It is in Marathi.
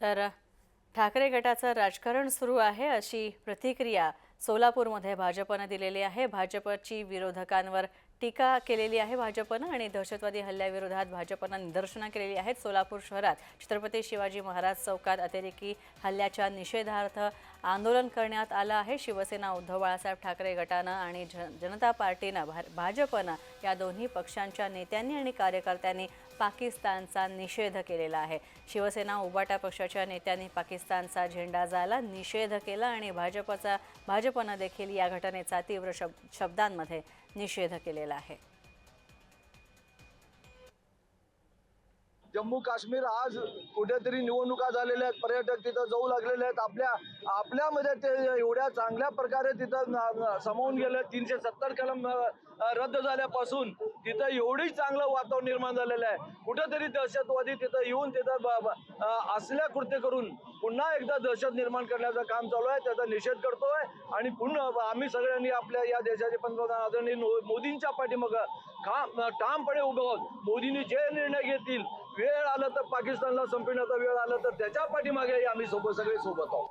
तर ठाकरे गटाचं राजकारण सुरू आहे अशी प्रतिक्रिया सोलापूरमध्ये भाजपनं दिलेली आहे. भाजपची विरोधकांवर टीका केलेली आहे भाजपनं आणि दहशतवादी हल्ल्याविरोधात भाजपनं निदर्शनं केलेली आहेत. सोलापूर शहरात छत्रपती शिवाजी महाराज चौकात अतिरेकी हल्ल्याच्या निषेधार्थ आंदोलन करण्यात आलं आहे. शिवसेना उद्धव बाळासाहेब ठाकरे गटानं आणि जन जनता पार्टीनं भा भाजपनं या दोन्ही पक्षांच्या नेत्यांनी आणि कार्यकर्त्यांनी पाकिस्तानचा निषेध केलेला आहे. शिवसेना उबाटा पक्षाच्या नेत्यांनी पाकिस्तानचा झेंडा जायला निषेध केला आणि भाजपचा भाजपनं देखील या घटनेचा तीव्र शब शब्दांमध्ये निषेध केलेला आहे. जम्मू काश्मीर आज कुठेतरी निवडणुका झालेल्या आहेत. पर्यटक तिथं जाऊ लागलेले आहेत. आपल्या आपल्यामध्ये ते एवढ्या चांगल्या प्रकारे तिथं न- समावून गेले. तीनशे सत्तर कलम रद्द झाल्यापासून तिथं एवढी चांगलं वातावरण निर्माण झालेलं आहे. कुठंतरी दहशतवादी तिथं येऊन तिथं असल्या कृत्य करून पुन्हा एकदा दहशत निर्माण करण्याचं काम चालू आहे. त्याचा निषेध करतोय आणि पुन्हा आम्ही सगळ्यांनी आपल्या या देशाचे पंतप्रधान आदरणीय मोदींच्या पाठीमागं काम ठामपणे उभं आहोत मोदींनी जे निर्णय घेतील वेळ आलं तर पाकिस्तानला संपविण्याचा वेळ आला तर त्याच्या पाठीमागे आम्ही सोबत सगळे सोबत आहोत.